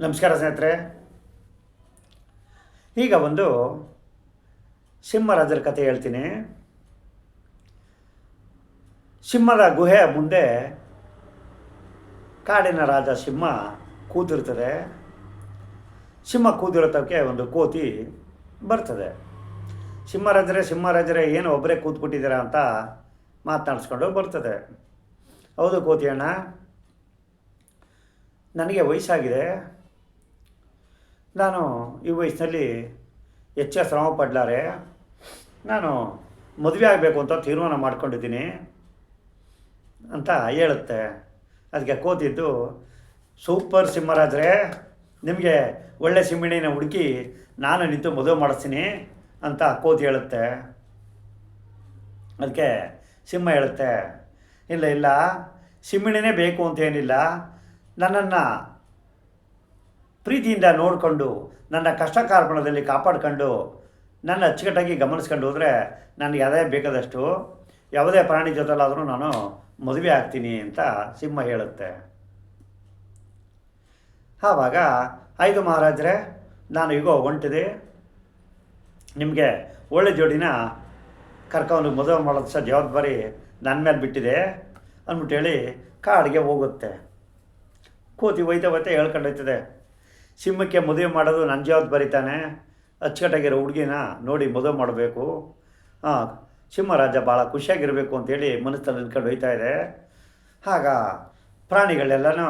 ನಮಸ್ಕಾರ ಸ್ನೇಹಿತರೆ. ಈಗ ಒಂದು ಸಿಂಹರಾಜರ ಕಥೆ ಹೇಳ್ತೀನಿ. ಸಿಂಹದ ಗುಹೆಯ ಮುಂದೆ ಕಾಡಿನ ರಾಜ ಸಿಂಹ ಕೂತಿರ್ತದೆ. ಸಿಂಹ ಕೂತಿರೋತಕ್ಕೆ ಒಂದು ಕೋತಿ ಬರ್ತದೆ. ಸಿಂಹರಾಜರೇ ಸಿಂಹರಾಜರೇ, ಏನು ಒಬ್ಬರೇ ಕೂತ್ಬಿಟ್ಟಿದ್ದೀರಾ ಅಂತ ಮಾತನಾಡಿಸ್ಕೊಂಡು ಬರ್ತದೆ. ಹೌದು ಕೋತಿ ಅಣ್ಣ. ನನಗೆ ವಯಸ್ಸಾಗಿದೆ. ನಾನು ಈ ವಯಸ್ಸಿನಲ್ಲಿ ಹೆಚ್ಚು ಶ್ರಮ ಪಡ್ಲಾರೆ ನಾನು ಮದುವೆ ಆಗಬೇಕು ಅಂತ ತೀರ್ಮಾನ ಮಾಡ್ಕೊಂಡಿದ್ದೀನಿ ಅಂತ ಹೇಳುತ್ತೆ. ಅದಕ್ಕೆ ಕೋತಿದ್ದು, ಸೂಪರ್ ಸಿಂಹರಾಜರೇ, ನಿಮಗೆ ಒಳ್ಳೆ ಸಿಂಹಿಣಿನ ಹುಡುಕಿ ನಾನು ನಿಂತು ಮದುವೆ ಮಾಡಿಸ್ತೀನಿ ಅಂತ ಕೋತಿ ಹೇಳುತ್ತೆ. ಅದಕ್ಕೆ ಸಿಂಹ ಹೇಳುತ್ತೆ, ಇಲ್ಲ ಇಲ್ಲ, ಸಿಂಹಿಣಿನೇ ಬೇಕು ಅಂತ ಏನಿಲ್ಲ. ನನ್ನನ್ನು ಪ್ರೀತಿಯಿಂದ ನೋಡಿಕೊಂಡು, ನನ್ನ ಕಷ್ಟ ಕಾರ್ಪಣದಲ್ಲಿ ಕಾಪಾಡಿಕೊಂಡು, ನನ್ನ ಅಚ್ಚುಕಟ್ಟಾಗಿ ಗಮನಿಸ್ಕೊಂಡು ಹೋದರೆ ನನಗೆ ಅದೇ ಬೇಕಾದಷ್ಟು ಯಾವುದೇ ಪ್ರಾಣಿ ಜೊತೆಲಾದರೂ ನಾನು ಮದುವೆ ಆಗ್ತೀನಿ ಅಂತ ಸಿಂಹ ಹೇಳುತ್ತೆ. ಆವಾಗ ಐದು ಮಹಾರಾಜರೇ, ನಾನು ಈಗ ಹೊಂಟಿದೆ. ನಿಮಗೆ ಒಳ್ಳೆ ಜೋಡಿನ ಕರ್ಕೊಂಡು ಮದುವೆ ಮಾಡೋದು ಸಹ ಜವಾಬ್ದಾರಿ ನನ್ನ ಮೇಲೆ ಬಿಟ್ಟಿದೆ ಅಂದ್ಬಿಟ್ಟು ಹೇಳಿ ಕಾಡಿಗೆ ಹೋಗುತ್ತೆ. ಕೂತಿ ಒಯ್ತಾ ಒಯ್ತಾ ಹೇಳ್ಕೊಂಡು ಹೋಯ್ತದೆ ಸಿಂಹಕ್ಕೆ ಮದುವೆ ಮಾಡೋದು ನನ್ನ ಜವಾಬ್ದಾರಿ ಬರೀತಾನೆ. ಅಚ್ಚುಕಟ್ಟಾಗಿರೋ ಹುಡುಗಿನ ನೋಡಿ ಮದುವೆ ಮಾಡಬೇಕು. ಹಾಂ ಸಿಂಹರಾಜ ಭಾಳ ಖುಷಿಯಾಗಿರಬೇಕು ಅಂತೇಳಿ ಮನಸ್ಸಲ್ಲಿ ನಿಂತ್ಕೊಂಡು ಹೋಯ್ತಾ ಇದೆ. ಆಗ ಪ್ರಾಣಿಗಳೆಲ್ಲನೂ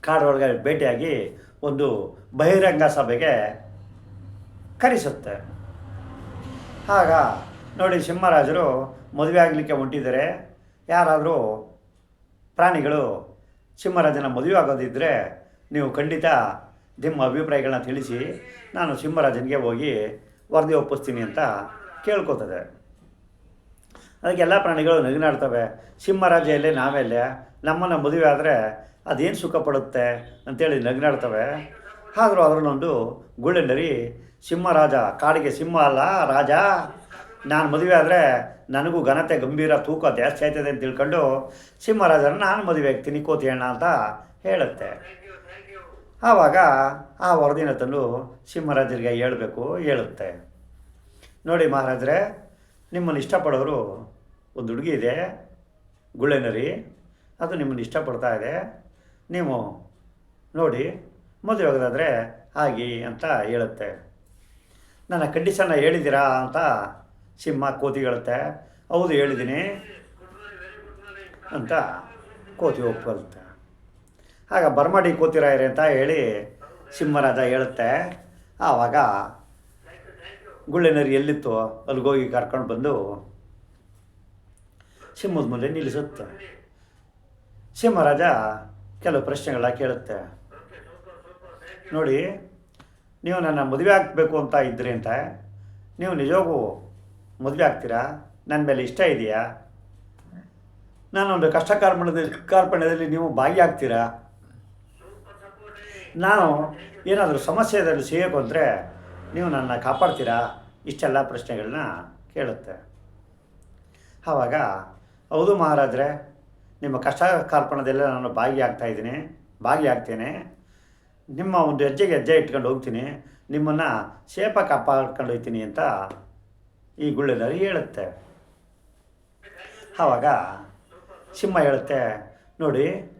ಕಾಡೊಳಗೆ ಭೇಟಿಯಾಗಿ ಒಂದು ಬಹಿರಂಗ ಸಭೆಗೆ ಕರೆಸುತ್ತೆ. ಆಗ ನೋಡಿ ಸಿಂಹರಾಜರು ಮದುವೆ ಆಗಲಿಕ್ಕೆ ಹೊಂಟಿದ್ದಾರೆ. ಯಾರಾದರೂ ಪ್ರಾಣಿಗಳು ಸಿಂಹರಾಜನ ಮದುವೆ ಆಗೋದಿದ್ದರೆ ನೀವು ಖಂಡಿತ ನಿಮ್ಮ ಅಭಿಪ್ರಾಯಗಳನ್ನ ತಿಳಿಸಿ ನಾನು ಸಿಂಹರಾಜನಿಗೆ ಹೋಗಿ ವರದಿ ಒಪ್ಪಿಸ್ತೀನಿ ಅಂತ ಕೇಳ್ಕೊತದೆ. ಅದಕ್ಕೆ ಎಲ್ಲ ಪ್ರಾಣಿಗಳು ನಗಿನಾಡ್ತವೆ. ಸಿಂಹರಾಜ ಎಲ್ಲೇ, ನಾವೆಲ್ಲೇ? ನಮ್ಮನ್ನು ಮದುವೆ ಆದರೆ ಅದೇನು ಸುಖ ಪಡುತ್ತೆ ಅಂತೇಳಿ ನಗಿನಾಡ್ತವೆ. ಆದರೂ ಅದರಲ್ಲೊಂದು ಗುಳ್ಳೆಂಡರಿ, ಸಿಂಹರಾಜ ಕಾಡಿಗೆ ಸಿಂಹ ಅಲ್ಲ, ರಾಜ. ನಾನು ಮದುವೆ ಆದರೆ ನನಗೂ ಘನತೆ, ಗಂಭೀರ ತೂಕ ಜಾಸ್ತಿ ಆಯ್ತದೆ ಅಂತ ತಿಳ್ಕೊಂಡು ಸಿಂಹರಾಜನ ನಾನು ಮದುವೆ ಆಗ್ತೀನಿ, ಕೋತಿ ಅಣ್ಣ ಅಂತ ಹೇಳುತ್ತೆ. ಆವಾಗ ಆ ವರದಿನ ತಂದು ಸಿಂಹರಾಜರಿಗೆ ಹೇಳಬೇಕು ಹೇಳುತ್ತೆ. ನೋಡಿ ಮಹಾರಾಜರೆ, ನಿಮ್ಮನ್ನು ಇಷ್ಟಪಡೋರು ಒಂದು ಹುಡುಗಿ ಇದೆ ಗುಳ್ಳೆನರಿ ಅದು ನಿಮ್ಮನ್ನು ಇಷ್ಟಪಡ್ತಾ ಇದೆ. ನೀವು ನೋಡಿ, ಮದುವೆ ಆಗೋದಾದರೆ ಆಗಿ ಅಂತ ಹೇಳುತ್ತೆ. ನನ್ನ ಕಂಡೀಷನ್ನ ಹೇಳಿದ್ದೀರಾ ಅಂತ ಸಿಂಹ ಕೋತಿ ಹೇಳುತ್ತೆ. ಹೌದು, ಹೇಳಿದ್ದೀನಿ ಅಂತ ಕೋತಿ ಒಪ್ಕೊಳುತ್ತೆ ಆಗ ಬರ್ಮಾಡಿ ಕೋತಿರಾಯರೆ ಅಂತ ಹೇಳಿ ಸಿಂಹರಾಜ ಹೇಳುತ್ತೆ. ಆವಾಗ ಗುಳ್ಳೆನರಿ ಎಲ್ಲಿತ್ತು? ಅಲ್ಲಿಗೋಗಿ ಕರ್ಕೊಂಡು ಬಂದು ಸಿಂಹದ ಮುಂದೆ ನಿಲ್ಲಿಸುತ್ತೆ. ಸಿಂಹರಾಜ ಕೆಲವು ಪ್ರಶ್ನೆಗಳ ಕೇಳುತ್ತೆ. ನೋಡಿ, ನೀವು ನನ್ನ ಮದುವೆ ಆಗಬೇಕು ಅಂತ ಇದ್ರಿ ಅಂತ. ನೀವು ನಿಜವಾಗೂ ಮದುವೆ ಆಗ್ತೀರಾ? ನನ್ನ ಮೇಲೆ ಇಷ್ಟ ಇದೆಯಾ? ನಾನೊಂದು ಕಷ್ಟ ಕಾರ್ಪಣ್ಯದಲ್ಲಿ ಕಾರ್ಪಣ್ಯದಲ್ಲಿ ನೀವು ಭಾಗಿಯಾಗ್ತೀರಾ ನಾನು ಏನಾದರೂ ಸಮಸ್ಯೆದಲ್ಲಿ ಸಿಗೋಕೊಂಡ್ರೆ ನೀವು ನನ್ನ ಕಾಪಾಡ್ತೀರಾ? ಇಷ್ಟೆಲ್ಲ ಪ್ರಶ್ನೆಗಳನ್ನ ಕೇಳುತ್ತೆ. ಆವಾಗ, ಹೌದು ಮಹಾರಾಜ್ರೆ, ನಿಮ್ಮ ಕಷ್ಟ ಕಾರ್ಪಣದೆಲ್ಲ ನಾನು ಭಾಗಿಯಾಗ್ತಾ ಇದ್ದೀನಿ, ಭಾಗಿಯಾಗ್ತೇನೆ. ನಿಮ್ಮ ಒಂದು ಹೆಜ್ಜೆಗೆ ಹೆಜ್ಜೆ ಇಟ್ಕೊಂಡು ಹೋಗ್ತೀನಿ. ನಿಮ್ಮನ್ನು ಶೇಪ ಕಾಪಾಡ್ಕೊಂಡು ಹೋಗ್ತೀನಿ ಅಂತ ಈ ಗುಳ್ಳೆನರಿ ಹೇಳುತ್ತೆ. ಆವಾಗ, ಸಿಂಹ ಹೇಳುತ್ತೆ, ನೋಡಿ,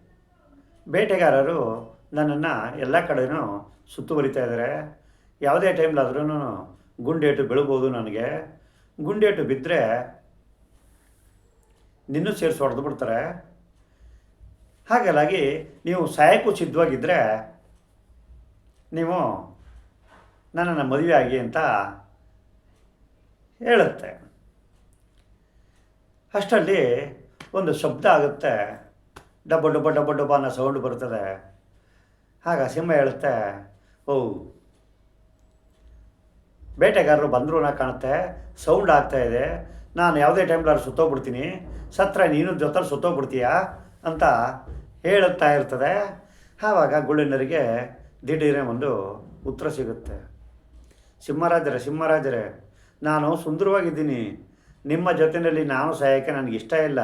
ಬೇಟೆಗಾರರು ನನ್ನನ್ನು ಎಲ್ಲ ಕಡೆಯೂ ಸುತ್ತುವರಿತಾ ಇದ್ದಾರೆ. ಯಾವುದೇ ಟೈಮ್ಲಾದ್ರೂ ಗುಂಡೇಟು ಬೀಳ್ಬೋದು ನನಗೆ. ಗುಂಡೇಟು ಬಿದ್ದರೆ ನಿನ್ನೂ ಸೇರಿಸಿ ಹೊಡೆದು ಬಿಡ್ತಾರೆ. ಹಾಗಾಗಿ ನೀವು ಸಾಯಕ್ಕೂ ಸಿದ್ಧವಾಗಿದ್ದರೆ ನೀವು ನನ್ನನ್ನು ಮದುವೆ ಆಗಿ ಅಂತ ಹೇಳುತ್ತೆ. ಅಷ್ಟರಲ್ಲಿ ಒಂದು ಶಬ್ದ ಆಗುತ್ತೆ. ಡಬ್ಬ ಡಬ್ಬ ಡಬ್ಬ ಡಬ್ಬ ಅನ್ನೋ ಸೌಂಡ್ ಬರ್ತದೆ ಆಗ ಸಿಂಹ ಹೇಳುತ್ತೆ ಓ, ಬೇಟೆಗಾರರು ಬಂದರು ನಾ ಕಾಣುತ್ತೆ ಸೌಂಡ್ ಆಗ್ತಾ ಇದೆ, ನಾನು ಯಾವುದೇ ಟೈಮ್ಲಾರು ಸುತ್ತೋಗ್ಬಿಡ್ತೀನಿ, ಸತ್ರ ನೀನು ಜೊತೆಲಿ ಸುತ್ತೋಗ್ಬಿಡ್ತೀಯಾ ಅಂತ ಹೇಳುತ್ತಾ ಇರ್ತದೆ. ಆವಾಗ ಗುಳ್ಳಿನರಿಗೆ ದಿಢೀರೇ ಒಂದು ಉತ್ತರ ಸಿಗುತ್ತೆ. ಸಿಂಹರಾಜರೇ ಸಿಂಹರಾಜರೇ, ನಾನು ಸುಂದರವಾಗಿದ್ದೀನಿ. ನಿಮ್ಮ ಜೊತೆಯಲ್ಲಿ ನಾನು ಸಹಾಯಕ್ಕೆ ನನಗೆ ಇಷ್ಟ ಇಲ್ಲ.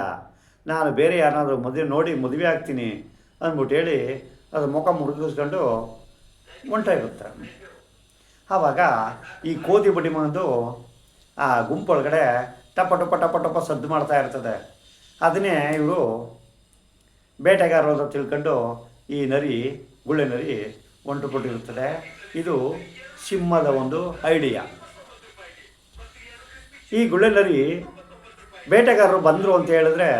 ನಾನು ಬೇರೆ ಯಾರನ್ನಾದರೂ ಮದುವೆ ನೋಡಿ ಮದುವೆ ಆಗ್ತೀನಿ ಅಂದ್ಬಿಟ್ಟು ಹೇಳಿ ಅದು ಮುಖ ಮುರುಗಿಸ್ಕೊಂಡು ಹೊಂಟೋಗುತ್ತೆ ಆವಾಗ ಈ ಕೋತಿ ಬಡ್ಡಿ ಆ ಗುಂಪೊಳಗಡೆ ಟಪ ಟಪ ಟಪ ಟಪ ಸದ್ದು ಮಾಡ್ತಾ ಇರ್ತದೆ. ಅದನ್ನೇ ಇವರು ಬೇಟೆಗಾರರು ಅಂತ ತಿಳ್ಕೊಂಡು ಈ ನರಿ, ಗುಳ್ಳೆ ನರಿ ಹೊಂಟು ಕೊಟ್ಟಿರುತ್ತದೆ ಇದು ಸಿಂಹದ ಒಂದು ಐಡಿಯಾ. ಈ ಗುಳ್ಳೆ ನರಿ ಬೇಟೆಗಾರರು ಬಂದರು ಅಂತ ಹೇಳಿದ್ರೆ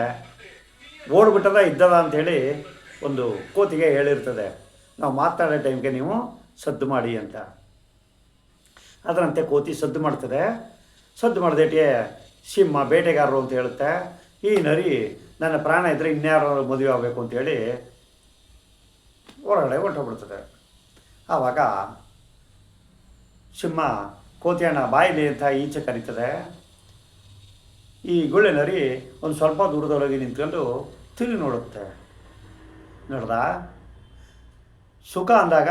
ಓಡ್ಬಿಟ್ಟದ ಇದ್ದದ ಅಂಥೇಳಿ ಒಂದು ಕೋತಿಗೆ ಹೇಳಿರ್ತದೆ, ನಾವು ಮಾತಾಡೋ ಟೈಮ್ಗೆ ನೀವು ಸದ್ದು ಮಾಡಿ ಅಂತ. ಅದರಂತೆ ಕೋತಿ ಸದ್ದು ಮಾಡ್ತದೆ. ಸದ್ದು ಮಾಡಿದೇಟಿಗೆ ಸಿಂಹ ಬೇಟೆಗಾರರು ಅಂತ ಹೇಳುತ್ತೆ. ಈ ನರಿ ನನ್ನ ಪ್ರಾಣ ಇದ್ದರೆ ಇನ್ಯಾರು ಮದುವೆ ಆಗಬೇಕು ಅಂತೇಳಿ ಹೊರಗಡೆ ಹೊಂಟೋಗ್ಬಿಡ್ತದೆ ಆವಾಗ ಸಿಂಹ ಕೋತಿಯಣ್ಣ ಬಾಯಿಲಿ ಅಂತ ಈಚೆ ಕರೀತದೆ. ಈ ಗುಳ್ಳೆ ನರಿ ಒಂದು ಸ್ವಲ್ಪ ದೂರದೊಳಗೆ ನಿಂತ್ಕೊಂಡು ತಿರುಗಿ ನೋಡುತ್ತೆ. ನೋಡ್ದ? ಸುಖ ಅಂದಾಗ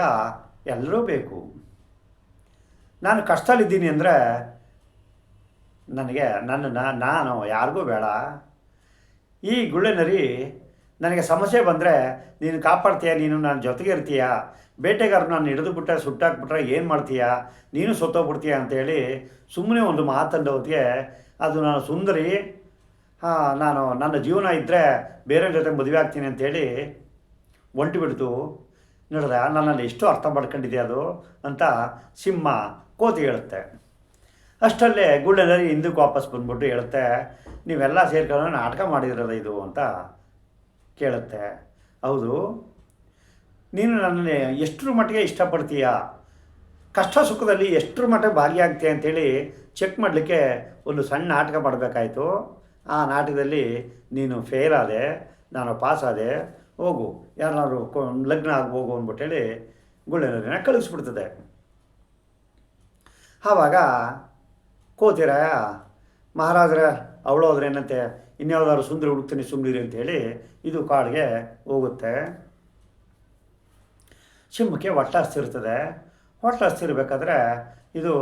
ಎಲ್ಲರೂ ಬೇಕು. ನಾನು ಕಷ್ಟದಲ್ಲಿದ್ದೀನಿ ಅಂದರೆ ನನಗೆ ನನ್ನ ನಾನು ಯಾರಿಗೂ ಬೇಡ. ಈ ಗುಳ್ಳೆನರಿ ನನಗೆ ಸಮಸ್ಯೆ ಬಂದರೆ ನೀನು ಕಾಪಾಡ್ತೀಯ? ನೀನು ನನ್ನ ಜೊತೆಗೆ ಇರ್ತೀಯ? ಬೇಟೆಗಾರ ನಾನು ಹಿಡಿದು ಬಿಟ್ಟರೆ ಸುಟ್ಟಾಕ್ಬಿಟ್ರೆ ಏನು ಮಾಡ್ತೀಯ? ನೀನು ಸೊತ್ತೋಗ್ಬಿಡ್ತೀಯ ಅಂತೇಳಿ ಸುಮ್ಮನೆ ಒಂದು ಮಾತಂದ ಹೊತ್ತಿಗೆ ಅದು ನಾನು ಸುಂದರಿ, ಹಾಂ, ನಾನು ನನ್ನ ಜೀವನ ಇದ್ದರೆ ಬೇರೆಯವ್ರ ಜೊತೆ ಮದುವೆ ಆಗ್ತೀನಿ ಅಂತೇಳಿ ಒಂಟು ಬಿಡ್ತು ನೋಡಿದ್ರೆ ನನ್ನಲ್ಲಿ ಎಷ್ಟು ಅರ್ಥ ಮಾಡ್ಕೊಂಡಿದೆ ಅದು ಅಂತ ಸಿಂಹ ಕೋತಿ ಹೇಳುತ್ತೆ. ಅಷ್ಟಲ್ಲೇ ಗುಳ್ಳೆಲ್ಲ ಹಿಂದಕ್ಕೆ ವಾಪಸ್ ಬಂದ್ಬಿಟ್ಟು ಹೇಳುತ್ತೆ, ನೀವೆಲ್ಲ ಸೇರ್ಕೊಂಡು ನಾಟಕ ಮಾಡಿದ್ರಲ್ಲ ಇದು ಅಂತ ಕೇಳುತ್ತೆ. ಹೌದು, ನೀನು ನನ್ನಲ್ಲಿ ಎಷ್ಟರ ಮಟ್ಟಿಗೆ ಇಷ್ಟಪಡ್ತೀಯ? ಕಷ್ಟ ಸುಖದಲ್ಲಿ ಎಷ್ಟರ ಮಟ್ಟಿಗೆ ಭಾಗಿಯಾಗ್ತೀಯ ಅಂತೇಳಿ ಚೆಕ್ ಮಾಡಲಿಕ್ಕೆ ಒಂದು ಸಣ್ಣ ನಾಟಕ ಮಾಡಬೇಕಾಯಿತು. ಆ ನಾಟಕದಲ್ಲಿ ನೀನು ಫೇಲ್ ಆದೆ, ನಾನು ಪಾಸ್ ಆದೆ ಹೋಗು, ಯಾರನ್ನಾದ್ರು ಕೊ- ಲಗ್ನ ಆಗಿ ಹೋಗು ಅಂದ್ಬಿಟ್ಟೇಳಿ ಗುಳ್ಳೆನ ಕಳಿಸ್ಬಿಡ್ತದೆ. ಆವಾಗ ಕೋತಿರಾಯ, ಮಹಾರಾಜರ ಅವಳು ಹೋದ್ರೆ ಏನಂತೆ? ಇನ್ಯಾವುದಾದ್ರು ಸುಂದರ ಹುಡುಕ್ತೀನಿ ಸುಮ್ಮನಿರಿ ಅಂತೇಳಿ ಇದು ಕಾಡಿಗೆ ಹೋಗುತ್ತೆ. ಸಿಂಹಕ್ಕೆ ಹೊಟ್ಟೆ ಹಸ್ತಿರ್ಬೇಕಾದ್ರೆ ಇದು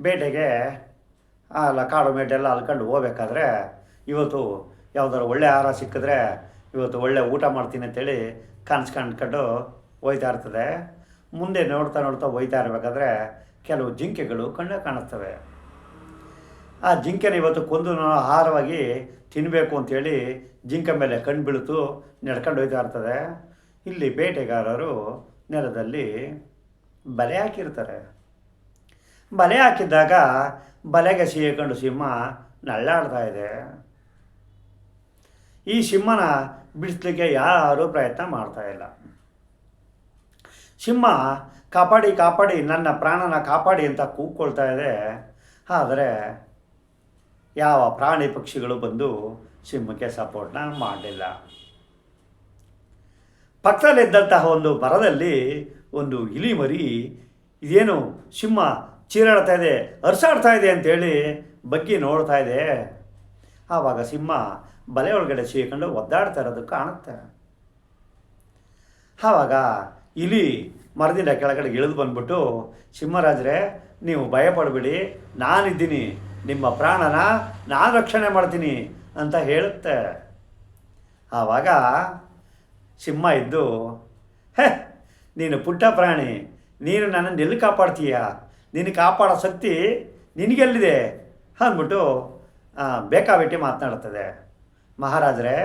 ಬೇಟೆಗೆ ಅಲ್ಲ ಕಾಡು ಮೇಟೆಲ್ಲ ಅಲ್ಕೊಂಡು ಹೋಗ್ಬೇಕಾದ್ರೆ ಇವತ್ತು ಯಾವ್ದಾದ್ರು ಒಳ್ಳೆ ಆಹಾರ ಸಿಕ್ಕಿದ್ರೆ ಇವತ್ತು ಒಳ್ಳೆ ಊಟ ಮಾಡ್ತೀನಿ ಅಂತೇಳಿ ಕನಸು ಕಂಡ್ಕೊಂಡು ಹೋಯ್ತಾ ಇರ್ತದೆ. ಮುಂದೆ ನೋಡ್ತಾ ನೋಡ್ತಾ ಹೋಯ್ತಾ ಇರಬೇಕಾದ್ರೆ ಕೆಲವು ಜಿಂಕೆಗಳು ಕಣ್ಣು ಕಾಣಿಸ್ತವೆ. ಆ ಜಿಂಕೆನ ಇವತ್ತು ಕೊಂದು ಆಹಾರವಾಗಿ ತಿನ್ನಬೇಕು ಅಂತೇಳಿ ಜಿಂಕೆ ಮೇಲೆ ಕಣ್ಣು ಬೀಳ್ತು ನಡ್ಕೊಂಡು ಹೋಯ್ತಾ ಇರ್ತದೆ. ಇಲ್ಲಿ ಬೇಟೆಗಾರರು ನೆಲದಲ್ಲಿ ಬಲೆ ಹಾಕಿರ್ತಾರೆ. ಬಲೆ ಹಾಕಿದ್ದಾಗ ಬಲೆಗೆ ಸಿಹಿಕೊಂಡು ಸಿಂಹ ನಳ್ಳಾಡ್ತಾ ಇದೆ. ಈ ಸಿಂಹನ ಬಿಡಿಸ್ಲಿಕ್ಕೆ ಯಾರೂ ಪ್ರಯತ್ನ ಮಾಡ್ತಾ ಇಲ್ಲ. ಸಿಂಹ, ಕಾಪಾಡಿ ಕಾಪಾಡಿ, ನನ್ನ ಪ್ರಾಣನ ಕಾಪಾಡಿ ಅಂತ ಕೂಗ್ಕೊಳ್ತಾ ಇದೆ. ಆದರೆ ಯಾವ ಪ್ರಾಣಿ ಪಕ್ಷಿಗಳು ಬಂದು ಸಿಂಹಕ್ಕೆ ಸಪೋರ್ಟ್ನ ಮಾಡಲಿಲ್ಲ. ಪಕ್ಕದಲ್ಲಿದ್ದಂತಹ ಒಂದು ಮರದಲ್ಲಿ ಒಂದು ಇಲಿ ಮರಿ, ಇದೇನು ಸಿಂಹ ಚೀರಾಡ್ತಾ ಇದೆ ಅರ್ಸಾಡ್ತಾ ಇದೆ ಅಂತೇಳಿ ಬಗ್ಗಿ ನೋಡ್ತಾ ಇದೆ. ಆವಾಗ ಸಿಂಹ ಬಲೆ ಒಳಗಡೆ ಸಿಕ್ಕೊಂಡು ಒದ್ದಾಡ್ತಾ ಇರೋದು ಕಾಣುತ್ತೆ. ಆವಾಗ ಇಲಿ ಮರದಿಂದ ಕೆಳಗಡೆ ಇಳಿದು ಬಂದ್ಬಿಟ್ಟು, ಸಿಂಹರಾಜರೇ, ನೀವು ಭಯಪಡಬೇಡಿ. ನಾನಿದ್ದೀನಿ. ನಿಮ್ಮ ಪ್ರಾಣನ ನಾನು ರಕ್ಷಣೆ ಮಾಡ್ತೀನಿ ಅಂತ ಹೇಳುತ್ತೆ. ಆವಾಗ ಸಿಂಹ ಇದ್ದು, ಹೇ, ನೀನು ಪುಟ್ಟ ಪ್ರಾಣಿ. ನೀನು ನನ್ನನ್ನು ಎಲ್ಲಿ ಕಾಪಾಡ್ತೀಯ? ನೀನು ಕಾಪಾಡೋ ಶಕ್ತಿ ನಿನಗೆಲ್ಲಿದೆ? ಅಂದ್ಬಿಟ್ಟು ಬೇಕಾಬಿಟ್ಟಿ ಮಾತನಾಡ್ತದೆ ಮಹಾರಾಜರೇ,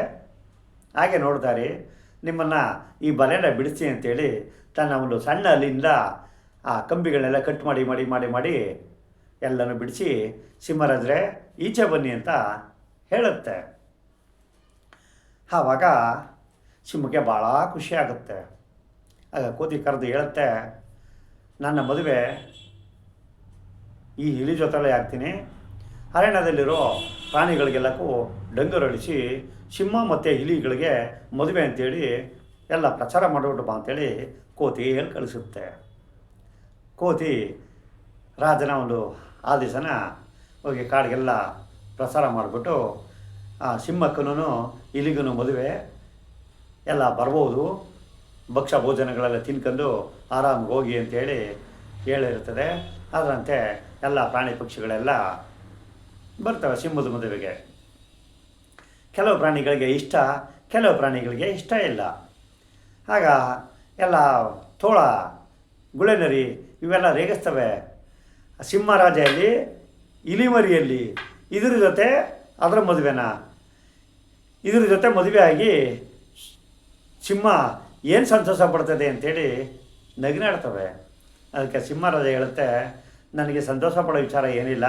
ಹಾಗೆ ನೋಡ್ತಾರೆ ನಿಮ್ಮನ್ನು ಈ ಬಲೆನ ಬಿಡಿಸಿ ಅಂತೇಳಿ ತನ್ನ ಒಂದು ಸಣ್ಣ ಅಲ್ಲಿಂದ ಆ ಕಂಬಿಗಳನ್ನೆಲ್ಲ ಕಟ್ ಮಾಡಿ ಮಾಡಿ ಮಾಡಿ ಮಾಡಿ ಎಲ್ಲನೂ ಬಿಡಿಸಿ, ಸಿಂಹರಾಜರೇ, ಈಚೆ ಬನ್ನಿ ಅಂತ ಹೇಳುತ್ತೆ. ಆವಾಗ ಸಿಂಹಕ್ಕೆ ಭಾಳ ಖುಷಿ ಆಗುತ್ತೆ. ಆಗ ಕೋತಿ ಕರೆದು ಹೇಳುತ್ತೆ, ನನ್ನ ಮದುವೆ ಈ ಇಲಿ ಜೊತೆಲೇ ಆಗ್ತೀನಿ. ಅರಣ್ಯದಲ್ಲಿರೋ ಪ್ರಾಣಿಗಳಿಗೆಲ್ಲಕ್ಕೂ ಡಂಗರಳಿಸಿ ಸಿಂಹ ಮತ್ತು ಇಲಿಗಳಿಗೆ ಮದುವೆ ಅಂತೇಳಿ ಎಲ್ಲ ಪ್ರಚಾರ ಮಾಡಿಬಿಟ್ಟು ಬಾ ಅಂತೇಳಿ ಕೋತಿ ಹೇಳಿ ಕಳಿಸುತ್ತೆ. ಕೋತಿ ರಾಜನ ಒಂದು ಆದೇಶನ ಹೋಗಿ ಕಾಡಿಗೆಲ್ಲ ಪ್ರಸಾರ ಮಾಡಿಬಿಟ್ಟು, ಆ ಸಿಂಹಕ್ಕೂ ಇಲಿಗೂ ಮದುವೆ ಎಲ್ಲ ಬರ್ಬೋದು. ಭಕ್ಷ್ಯ ಭೋಜನಗಳೆಲ್ಲ ತಿನ್ಕೊಂಡು ಆರಾಮಾಗಿ ಹೋಗಿ ಅಂತೇಳಿ ಹೇಳಿರ್ತದೆ ಅದರಂತೆ ಎಲ್ಲ ಪ್ರಾಣಿ ಪಕ್ಷಿಗಳೆಲ್ಲ ಬರ್ತವೆ ಸಿಂಹದ ಮದುವೆಗೆ. ಕೆಲವು ಪ್ರಾಣಿಗಳಿಗೆ ಇಷ್ಟ, ಕೆಲವು ಪ್ರಾಣಿಗಳಿಗೆ ಇಷ್ಟ ಇಲ್ಲ. ಆಗ ಎಲ್ಲ ತೋಳ, ಗುಳೆನರಿ ಇವೆಲ್ಲ ರೇಗಿಸ್ತವೆ. ಸಿಂಹರಾಜಲ್ಲಿ ಇಲಿಮರಿಯಲ್ಲಿ, ಇದ್ರ ಜೊತೆ ಅದರ ಮದುವೆನ? ಇದ್ರ ಜೊತೆ ಮದುವೆ ಆಗಿ ಸಿಂಹ ಏನು ಸಂತೋಷ ಪಡ್ತದೆ ಅಂತೇಳಿ ನಗಿನಾಡ್ತವೆ. ಅದಕ್ಕೆ ಸಿಂಹರಾಜ ಹೇಳುತ್ತೆ, ನನಗೆ ಸಂತೋಷ ಪಡೋ ವಿಚಾರ ಏನಿಲ್ಲ.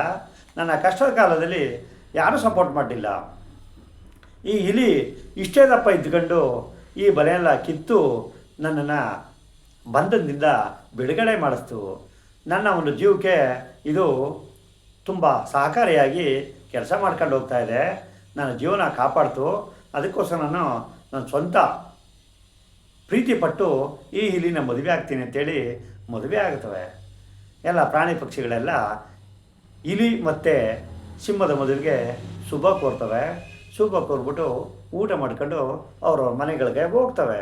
ನನ್ನ ಕಷ್ಟದ ಕಾಲದಲ್ಲಿ ಯಾರೂ ಸಪೋರ್ಟ್ ಮಾಡಲಿಲ್ಲ. ಈ ಇಲಿ ಇಷ್ಟೇ ದಪ್ಪ ಇದ್ಕೊಂಡು ಈ ಬಲೆಯೆಲ್ಲ ಕಿತ್ತು ನನ್ನನ್ನು ಬಂಧನದಿಂದ ಬಿಡುಗಡೆ ಮಾಡಿಸ್ತು. ನನ್ನ ಒಂದು ಜೀವಕ್ಕೆ ಇದು ತುಂಬ ಸಹಕಾರಿಯಾಗಿ ಕೆಲಸ ಮಾಡ್ಕೊಂಡು ಹೋಗ್ತಾ ಇದೆ. ನನ್ನ ಜೀವನ ಕಾಪಾಡ್ತು. ಅದಕ್ಕೋಸ್ಕರ ನಾನು ನನ್ನ ಸ್ವಂತ ಪ್ರೀತಿ ಪಟ್ಟು ಈ ಇಲಿನ ಮದುವೆ ಆಗ್ತೀನಿ ಅಂತೇಳಿ ಮದುವೆ ಆಗ್ತವೆ ಎಲ್ಲ ಪ್ರಾಣಿ ಪಕ್ಷಿಗಳೆಲ್ಲ ಇಲಿ ಮತ್ತು ಸಿಂಹದ ಮದುವೆಗೆ ಶುಭ ಕೋರ್ತವೆ. ಶುಭ ಕೋರ್ಬಿಟ್ಟು ಊಟ ಮಾಡ್ಕೊಂಡು ಅವರ ಮನೆಗಳಿಗೆ ಹೋಗ್ತವೆ.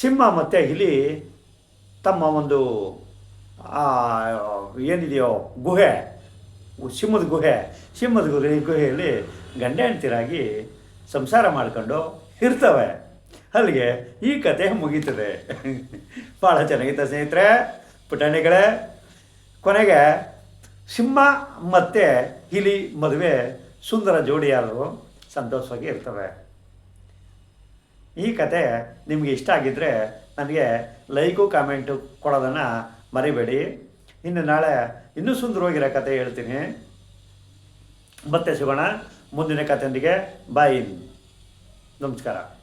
ಸಿಂಹ ಮತ್ತು ಇಲಿ ತಮ್ಮ ಒಂದು ಏನಿದೆಯೋ ಗುಹೆ, ಸಿಂಹದ ಗುಹೆ ಸಿಂಹದ ಗುಹೆ, ಗುಹೆಯಲ್ಲಿ ಗಂಡ ಹೆಂಡ್ತಿರಾಗಿ ಸಂಸಾರ ಮಾಡಿಕೊಂಡು ಇರ್ತವೆ. ಅಲ್ಲಿಗೆ ಈ ಕತೆ ಮುಗೀತದೆ. ಭಾಳ ಚೆನ್ನಾಗಿತ್ತ ಸ್ನೇಹಿತರೆ, ಪುಟಾಣಿಗಳೇ. ಕೊನೆಗೆ ಸಿಂಹ ಮತ್ತು ಇಲಿ ಮದುವೆ ಸುಂದರ ಜೋಡಿಯಾರರು ಸಂತೋಷವಾಗಿ ಇರ್ತವೆ. ಈ ಕತೆ ನಿಮಗೆ ಇಷ್ಟ ಆಗಿದ್ದರೆ ನನಗೆ ಲೈಕು, ಕಾಮೆಂಟು ಕೊಡೋದನ್ನು ಮರಿಬೇಡಿ. ಇನ್ನು ನಾಳೆ ಇನ್ನೂ ಸುಂದರವಾಗಿರೋ ಕತೆ ಹೇಳ್ತೀನಿ. ಮತ್ತೆ ಸಿಗೋಣ ಮುಂದಿನ ಕತೆಯೊಂದಿಗೆ. ಬಾಯ್. ನಮಸ್ಕಾರ.